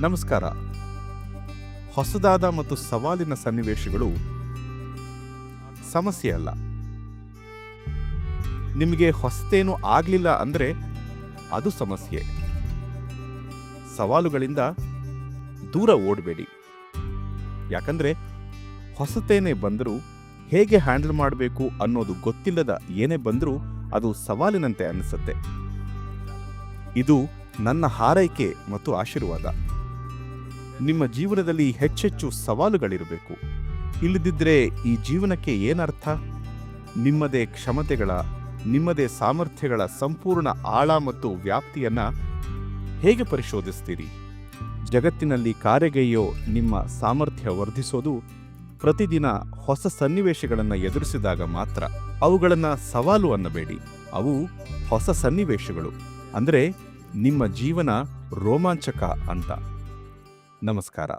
ನಮಸ್ಕಾರ. ಹೊಸದಾದ ಮತ್ತು ಸವಾಲಿನ ಸನ್ನಿವೇಶಗಳು ಸಮಸ್ಯೆ ಅಲ್ಲ. ನಿಮಗೆ ಹೊಸತೇನು ಆಗಲಿಲ್ಲ ಅಂದ್ರೆ ಅದು ಸಮಸ್ಯೆ. ಸವಾಲುಗಳಿಂದ ದೂರ ಓಡಬೇಡಿ. ಯಾಕಂದ್ರೆ ಹೊಸತೇನೆ ಬಂದರೂ ಹೇಗೆ ಹ್ಯಾಂಡಲ್ ಮಾಡಬೇಕು ಅನ್ನೋದು ಗೊತ್ತಿಲ್ಲದ ಏನೇ ಬಂದರೂ ಅದು ಸವಾಲಿನಂತೆ ಅನಿಸುತ್ತೆ. ಇದು ನನ್ನ ಹಾರೈಕೆ ಮತ್ತು ಆಶೀರ್ವಾದ. ನಿಮ್ಮ ಜೀವನದಲ್ಲಿ ಹೆಚ್ಚೆಚ್ಚು ಸವಾಲುಗಳಿರಬೇಕು. ಇಲ್ಲದಿದ್ದರೆ ಈ ಜೀವನಕ್ಕೆ ಏನರ್ಥ? ನಿಮ್ಮದೇ ಕ್ಷಮತೆಗಳ, ನಿಮ್ಮದೇ ಸಾಮರ್ಥ್ಯಗಳ ಸಂಪೂರ್ಣ ಆಳ ಮತ್ತು ವ್ಯಾಪ್ತಿಯನ್ನ ಹೇಗೆ ಪರಿಶೋಧಿಸ್ತೀರಿ? ಜಗತ್ತಿನಲ್ಲಿ ಕಾರ್ಯಗೈಯೋ ನಿಮ್ಮ ಸಾಮರ್ಥ್ಯ ವರ್ಧಿಸೋದು ಪ್ರತಿದಿನ ಹೊಸ ಸನ್ನಿವೇಶಗಳನ್ನು ಎದುರಿಸಿದಾಗ ಮಾತ್ರ. ಅವುಗಳನ್ನು ಸವಾಲು ಅನ್ನಬೇಡಿ. ಅವು ಹೊಸ ಸನ್ನಿವೇಶಗಳು. ಅಂದರೆ ನಿಮ್ಮ ಜೀವನ ರೋಮಾಂಚಕ ಅಂತ. ನಮಸ್ಕಾರ.